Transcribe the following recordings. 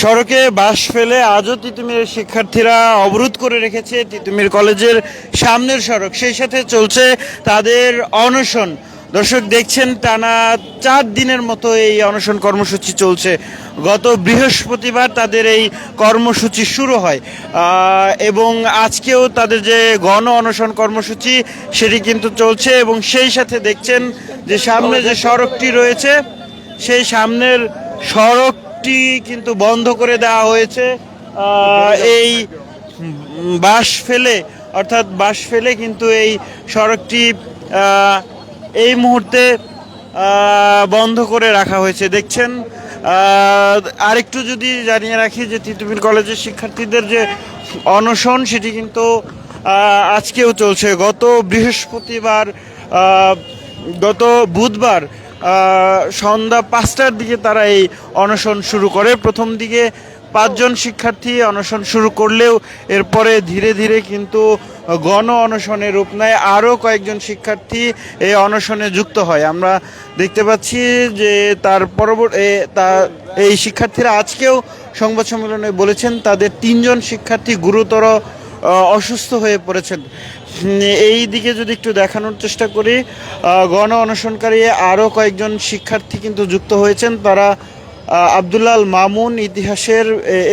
সড়কে বাস ফেলে আজও তিতুমিরের শিক্ষার্থীরা অবরোধ করে রেখেছে তিতুমির কলেজের সামনের সড়ক। সেই সাথে চলছে তাদের অনশন। দর্শক দেখছেন, টানা চার দিনের মতো এই অনশন কর্মসূচি চলছে। গত বৃহস্পতিবার তাদের এই কর্মসূচি শুরু হয়। এবং আজকেও তাদের যে গণ অনশন কর্মসূচি, সেটি কিন্তু চলছে এবং সেই সাথে দেখছেন যে সামনে যে সড়কটি রয়েছে, সেই সামনের সড়কটি কিন্তু বন্ধ করে দেওয়া হয়েছে। এই বাঁশ ফেলে, অর্থাৎ বাঁশ ফেলে কিন্তু এই সড়কটি এই মুহূর্তে বন্ধ করে রাখা হয়েছে। দেখছেন আরেকটু যদি জানিয়ে রাখি যে তিতুমির কলেজের শিক্ষার্থীদের যে অনশন, সেটি কিন্তু আজকেও চলছে। গত বৃহস্পতিবার গত বুধবার সন্ধ্যা পাঁচটার দিকে তারা এই অনশন শুরু করে। প্রথম দিকে পাঁচজন শিক্ষার্থী অনশন শুরু করলেও এরপরে ধীরে ধীরে কিন্তু গণ অনশনে রূপ নেয়। আরও কয়েকজন শিক্ষার্থী এই অনশনে যুক্ত হয়। আমরা দেখতে পাচ্ছি যে তার পরবর্তী তা, এই শিক্ষার্থীরা আজকেও সংবাদ সম্মেলনে বলেছেন, তাদের তিনজন শিক্ষার্থী গুরুতর অসুস্থ হয়ে পড়েছেন। এই দিকে যদি একটু দেখানোর চেষ্টা করি গণ অনশনকারী আরও কয়েকজন শিক্ষার্থী কিন্তু যুক্ত হয়েছেন। তারা আব্দুল্লাল মামুন ইতিহাসের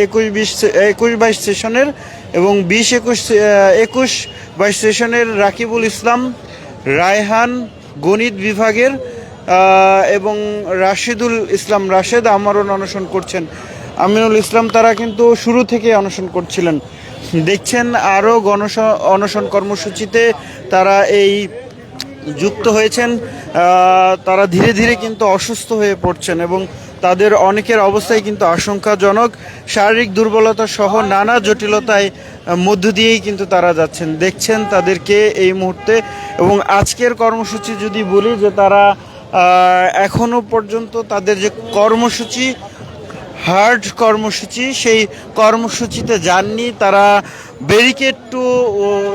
একুশ বিশ, একুশ বাইশ সেশনের এবং বিশ একুশ একুশ বাইশ সেশনের রাকিবুল ইসলাম, রায়হান গণিত বিভাগের এবং রাশিদুল ইসলাম রাশেদ আমরণ অনশন করছেন। আমিনুল ইসলাম তারা কিন্তু শুরু থেকে অনশন করছিলেন। দেখছেন আরও গণ অনশন কর্মসূচিতে তারা এই যুক্ত হয়েছেন তারা ধীরে ধীরে কিন্তু অসুস্থ হয়ে পড়ছেন এবং তাদের অনেকের অবস্থায় কিন্তু আশঙ্কাজনক। শারীরিক দুর্বলতা সহ নানা জটিলতায় মধ্য দিয়েই কিন্তু তারা যাচ্ছেন। দেখছেন তাদেরকে এই মুহূর্তে এবং আজকের কর্মসূচি যদি বলি যে তারা এখনও পর্যন্ত তাদের যে কর্মসূচি হার্ড কর্মসূচি, সেই কর্মসূচিতে যাননি, তারা ব্যারিকেড টু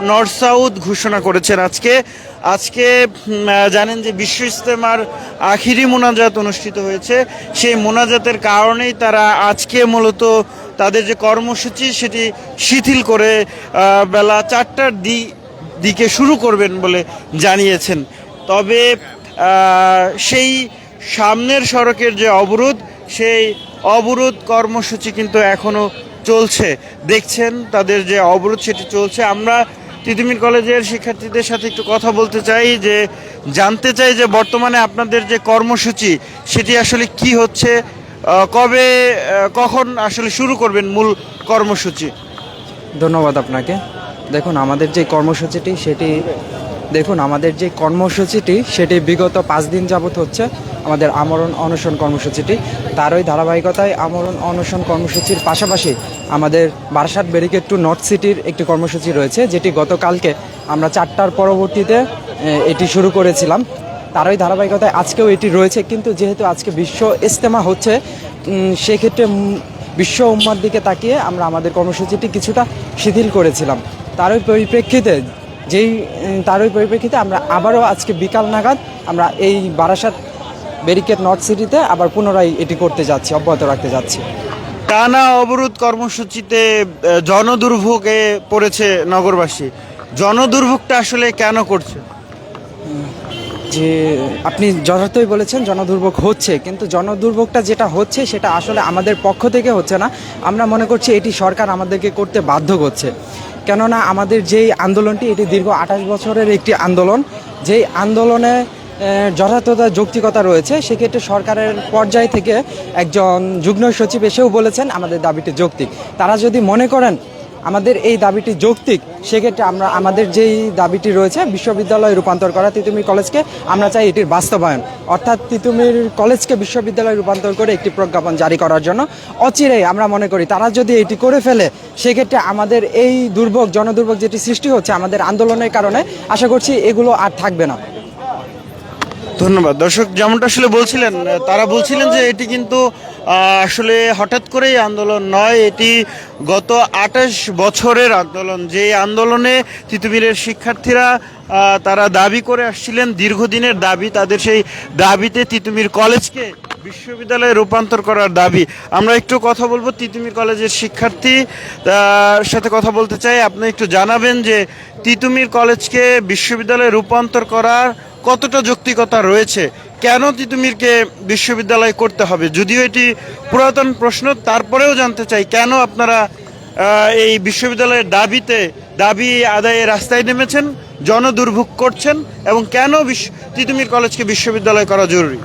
নর্থ সাউথ ঘোষণা করেছেন আজকে। আজকে জানেন যে বিশ্ব ইস্তেমার আখিরি মোনাজাত অনুষ্ঠিত হয়েছে। সেই মোনাজাতের কারণেই তারা আজকে মূলত তাদের যে কর্মসূচি, সেটি শিথিল করে বেলা চারটার দি, দিকে শুরু করবেন বলে জানিয়েছেন। তবে সেই সামনের সড়কের যে অবরোধ, সেই অবরোধ কর্মসূচি কিন্তু এখনও চলছে। দেখছেন তাদের যে অবরোধ সেটি চলছে। আমরা তিতুমির কলেজের শিক্ষার্থীদের সাথে একটু কথা বলতে চাই, যে জানতে চাই যে বর্তমানে আপনাদের যে কর্মসূচি, সেটি আসলে কি হচ্ছে কবে কখন আসলে শুরু করবেন মূল কর্মসূচি? ধন্যবাদ আপনাকে। দেখুন, আমাদের যে কর্মসূচিটি, সেটি দেখুন, আমাদের যে কর্মসূচিটি, সেটি বিগত পাঁচ দিন যাবত হচ্ছে আমাদের আমরণ অনশন কর্মসূচিটি। তারই ধারাবাহিকতায় আমরণ অনশন কর্মসূচির পাশাপাশি আমাদের বারাসাত ব্যারিকেড টু নর্থ সিটির একটি কর্মসূচি রয়েছে, যেটি গতকালকে আমরা চারটার পরবর্তীতে এটি শুরু করেছিলাম। তারই ধারাবাহিকতায় আজকেও এটি রয়েছে, কিন্তু যেহেতু আজকে বিশ্ব ইস্তেমা হচ্ছে সেক্ষেত্রে বিশ্ব উম্মার দিকে তাকিয়ে আমরা আমাদের কর্মসূচিটি কিছুটা শিথিল করেছিলাম। তারই পরিপ্রেক্ষিতে যেই তারই পরিপ্রেক্ষিতে আমরা আবারও আজকে বিকাল নাগাদ আমরা এই বারাসাত ব্যারিকেড নর্থ সিটিতে আবার পুনরায় এটি করতে যাচ্ছি অব্যাহত রাখতে যাচ্ছি। টানা অবরোধ কর্মসূচিতে জনদুর্ভোগে পড়েছে নগরবাসী। জনদুর্ভোগটা আসলে কেন করছে? যে আপনি যথার্থই বলেছেন জনদুর্ভোগ হচ্ছে কিন্তু জনদুর্ভোগটা যেটা হচ্ছে সেটা আসলে আমাদের পক্ষ থেকে হচ্ছে না। আমরা মনে করছি এটি সরকার আমাদেরকে করতে বাধ্য করছে। কেননা আমাদের যেই আন্দোলনটি, এটি দীর্ঘ আঠাশ বছরের একটি আন্দোলন। যেই আন্দোলনে যথার্থতা যৌক্তিকতা রয়েছে, সেক্ষেত্রে সরকারের পর্যায় থেকে একজন যুগ্ম সচিব এসেও বলেছেন, আমাদের দাবিটি যৌক্তিক। তারা যদি মনে করেন আমাদের এই দাবিটি যৌক্তিক, সেক্ষেত্রে আমরা, আমাদের যেই দাবিটি রয়েছে বিশ্ববিদ্যালয়ে রূপান্তর করা তিতুমির কলেজকে, আমরা চাই এটির বাস্তবায়ন। অর্থাৎ তিতুমির কলেজকে বিশ্ববিদ্যালয়ে রূপান্তর করে একটি প্রজ্ঞাপন জারি করার জন্য অচিরেই আমরা মনে করি, তারা যদি এটি করে ফেলে, সেক্ষেত্রে আমাদের এই দুর্ভোগ, জনদুর্ভোগ যেটি সৃষ্টি হচ্ছে আমাদের আন্দোলনের কারণে, আশা করছি এগুলো আর থাকবে না। ধন্যবাদ। দর্শক, যেমনটা আসলে বলছিলেন, তারা বলছিলেন যে এটি কিন্তু আসলে হঠাৎ করেই আন্দোলন নয়, এটি গত আঠাশ বছরের আন্দোলন। যে আন্দোলনে তিতুমিরের শিক্ষার্থীরা তারা দাবি করে আসছিলেন, দীর্ঘদিনের দাবি, তাদের সেই দাবিতে তিতুমির কলেজকে বিশ্ববিদ্যালয়ে রূপান্তর করার দাবি। আমরা একটু কথা বলব তিতুমির কলেজের শিক্ষার্থী সাথে কথা বলতে চাই। আপনি একটু জানাবেন যে তিতুমির কলেজকে বিশ্ববিদ্যালয়ে রূপান্তর করার কতটা যৌক্তিকতা রয়েছে? কেন তিতুমিরকে বিশ্ববিদ্যালয় করতে হবে? যদিও এটি পুরাতন প্রশ্ন, তারপরেও জানতে চাই, কেন আপনারা এই বিশ্ববিদ্যালয়ের দাবিতে, দাবি আদায়ে রাস্তায় নেমেছেন, জনদুর্ভোগ করছেন, এবং কেন তিতুমির কলেজকে বিশ্ববিদ্যালয় করা জরুরি?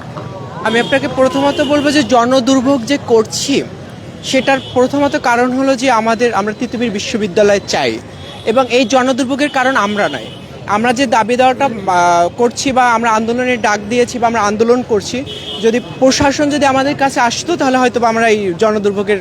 আমি আপনাকে প্রথমত বলব যে জনদুর্ভোগ যে করছি, সেটার প্রথমত কারণ হলো যে আমাদের, আমরা তিতুমির বিশ্ববিদ্যালয় চাই। এবং এই জনদুর্ভোগের কারণ আমরা নয়। আমরা যে দাবি দেওয়াটা করছি বা আমরা আন্দোলনের ডাক দিয়েছি বা আমরা আন্দোলন করছি, যদি প্রশাসন যদি আমাদের কাছে আসতো তাহলে হয়তো আমরা এই জনদুর্ভোগের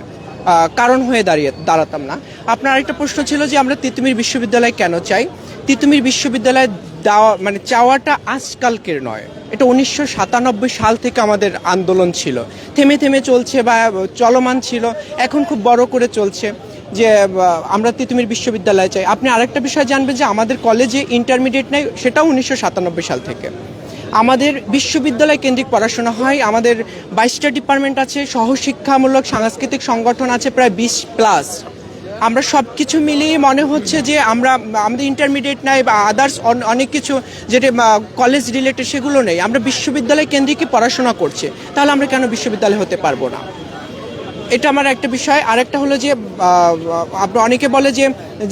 কারণ হয়ে দাঁড়িয়ে, দাঁড়াতাম না। আপনার আরেকটা প্রশ্ন ছিল যে আমরা তিতুমির বিশ্ববিদ্যালয় কেন চাই? তিতুমির বিশ্ববিদ্যালয় দেওয়া মানে চাওয়াটা আজকালকের নয়। এটা উনিশশো সাতানব্বই সাল থেকে আমাদের আন্দোলন ছিল। থেমে থেমে চলছে বা চলমান ছিল, এখন খুব বড় করে চলছে। যে আমরা তিতুমির বিশ্ববিদ্যালয়ে চাই। আপনি আরেকটা বিষয় জানবেন যে আমাদের কলেজে ইন্টারমিডিয়েট নাই, সেটাও উনিশশো সাতানব্বই সাল থেকে। আমাদের বিশ্ববিদ্যালয় কেন্দ্রিক পড়াশোনা হয়, আমাদের বাইশটা ডিপার্টমেন্ট আছে, সহশিক্ষামূলক সাংস্কৃতিক সংগঠন আছে প্রায় বিশ প্লাস আমরা সব কিছু মিলিয়ে মনে হচ্ছে যে আমরা, আমাদের ইন্টারমিডিয়েট নাই বা আদার্স অনেক কিছু যেটা কলেজ রিলেটেড সেগুলো নেই। আমরা বিশ্ববিদ্যালয় কেন্দ্রিকই পড়াশোনা করছি। তাহলে আমরা কেন বিশ্ববিদ্যালয় হতে পারব না? এটা আমার একটা বিষয়। আরেকটা হলো যে আপনার অনেকে বলে যে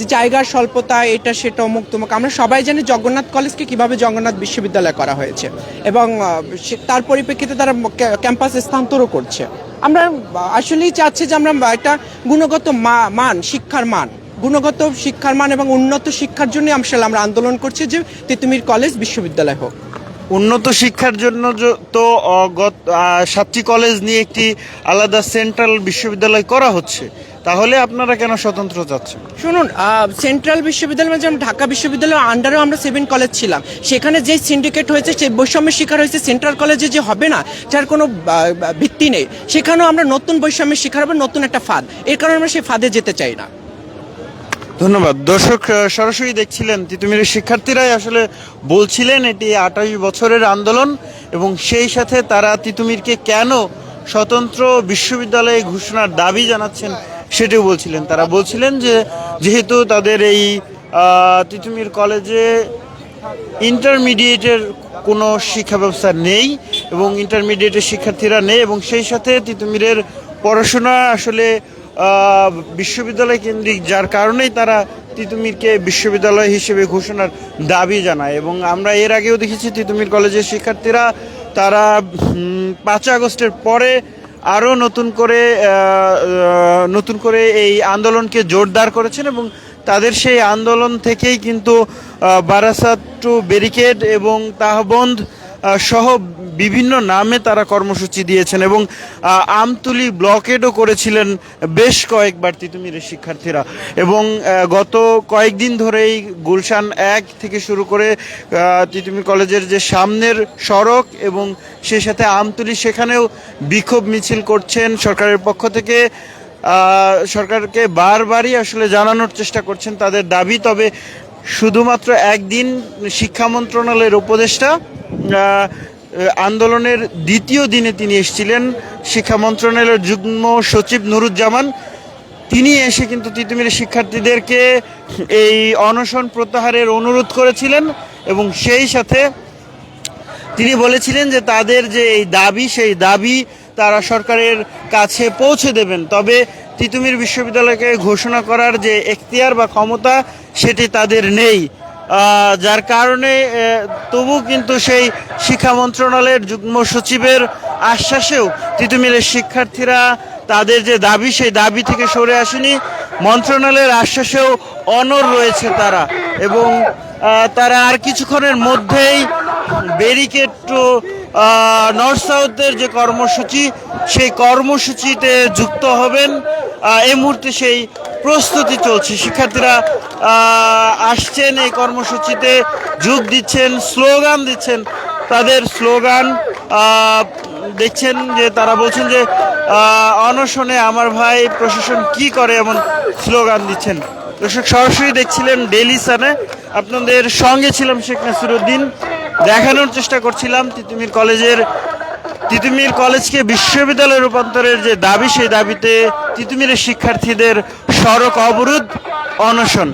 জায়গার স্বল্পতা, এটা, সেটা, অমুক, তমুক। আমরা সবাই জানি জগন্নাথ কলেজকে কীভাবে জগন্নাথ বিশ্ববিদ্যালয় করা হয়েছে। এবং তার পরিপ্রেক্ষিতে তারা ক্যা- ক্যাম্পাস স্থানান্তরও করছে। আমরা, আসলেই চাচ্ছি যে আমরা একটা গুণগত মান, শিক্ষার মান। গুণগত শিক্ষার মান এবং উন্নত শিক্ষার জন্য আসলে আমরা আন্দোলন করছি যে তিতুমির কলেজ বিশ্ববিদ্যালয় হোক। উন্নত শিক্ষার জন্য তো গত সাতটি কলেজ নিয়ে একটি আলাদা সেন্ট্রাল বিশ্ববিদ্যালয় করা হচ্ছে। তাহলে আপনারা কেন স্বতন্ত্র চাচ্ছেন শুনুন সেন্ট্রাল বিশ্ববিদ্যালয় মানে যেমন ঢাকা বিশ্ববিদ্যালয়ের আন্ডারেও আমরা সেভেন কলেজ ছিলাম। সেখানে যে সিন্ডিকেট হয়েছে সেই বৈষম্যের শিকার হয়েছে সেন্ট্রাল কলেজে যে হবে না, যার কোনো ভিত্তি নেই। সেখানেও আমরা নতুন বৈষম্যের শিকার হবে, নতুন একটা ফাঁদ। এর কারণে আমরা সেই ফাঁদে যেতে চাই না। ধন্যবাদ। দর্শক সরাসরি দেখছিলেন তিতুমিরের শিক্ষার্থীরাই আসলে বলছিলেন এটি আঠাশ বছরের আন্দোলন এবং সেই সাথে তারা তিতুমিরকে কেন স্বতন্ত্র বিশ্ববিদ্যালয়ে ঘোষণার দাবি জানাচ্ছেন সেটিও বলছিলেন। তারা বলছিলেন যে যেহেতু তাদের এই তিতুমির কলেজে ইন্টারমিডিয়েটের কোনো শিক্ষা ব্যবস্থা নেই এবং ইন্টারমিডিয়েটের শিক্ষার্থীরা নেই এবং সেই সাথে তিতুমিরের পড়াশোনা আসলে বিশ্ববিদ্যালয় কেন্দ্রিক, যার কারণেই তারা তিতুমিরকে বিশ্ববিদ্যালয় হিসেবে ঘোষণার দাবি জানায়। এবং আমরা এর আগেও দেখেছি তিতুমির কলেজের শিক্ষার্থীরা তারা পাঁচ আগস্টের পরে আরও নতুন করে নতুন করে এই আন্দোলনকে জোরদার করেছেন এবং তাদের সেই আন্দোলন থেকেই কিন্তু বারাসাত টু ব্যারিকেড এবং তাহবন্ধ সহ বিভিন্ন নামে তারা কর্মসূচি দিয়েছেন এবং আমতুলি ব্লকেডও করেছিলেন বেশ কয়েকবার তিতুমিরের শিক্ষার্থীরা। এবং গত কয়েকদিন ধরেই গুলশান এক থেকে শুরু করে তিতুমির কলেজের যে সামনের সড়ক এবং সেই সাথে আমতুলি সেখানেও বিক্ষোভ মিছিল করছেন সরকারের পক্ষ থেকে। সরকারকে বারবারই আসলে জানানোর চেষ্টা করছেন তাদের দাবি, তবে শুধুমাত্র একদিন শিক্ষা মন্ত্রণালয়ের উপদেষ্টা আন্দোলনের দ্বিতীয় দিনে তিনি এসেছিলেন। শিক্ষা মন্ত্রণালয়ের যুগ্ম সচিব নুরুজ্জামান, তিনি এসে কিন্তু তিতুমিরের শিক্ষার্থীদেরকে এই অনশন প্রত্যাহারের অনুরোধ করেছিলেন এবং সেই সাথে তিনি বলেছিলেন যে তাদের যে এই দাবি, সেই দাবি তারা সরকারের কাছে পৌঁছে দেবেন। তবে তিতুমির বিশ্ববিদ্যালয়কে ঘোষণা করার যে এখতিয়ার বা ক্ষমতা সেটি তাদের নেই। যার কারণে তবু কিন্তু সেই শিক্ষা মন্ত্রণালয়ের যুগ্ম সচিবের আশ্বাসেও তিতুমিরের শিক্ষার্থীরা তাদের যে দাবি, সেই দাবি থেকে সরে আসেনি। মন্ত্রণালয়ের আশ্বাসেও অনর রয়েছে তারা এবং তারা আর কিছুক্ষণের মধ্যেই ব্যারিকেড টু নর্থ সাউথের যে কর্মসূচি, সেই কর্মসূচিতে যুক্ত হবেন। এই মুহূর্তে সেই প্রস্তুতি চলছে। শিক্ষার্থীরা আসছেন এই কর্মসূচিতে, যোগ দিচ্ছেন, স্লোগান দিচ্ছেন। তাদের স্লোগান দেখছেন যে তারা বলছেন যে অনশনে আমার ভাই প্রশাসন কি করে এমন স্লোগান দিচ্ছেন। দর্শক, সরাসরি দেখছিলেন ডেলি সানে। আপনাদের সঙ্গে ছিলাম শেখ নাসিরুদ্দিন। দেখানোর চেষ্টা করছিলাম তিতুমির কলেজের তিতুমির কলেজকে বিশ্ববিদ্যালয়ে রূপান্তরের যে দাবি সেই দাবিতে তিতুমিরের শিক্ষার্থীদের সড়ক অবরোধ অনশন।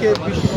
সেন্ট্রাল না স্বতন্ত্র কলেজ থেকে তিতুমির কলেজকে বিশ্ব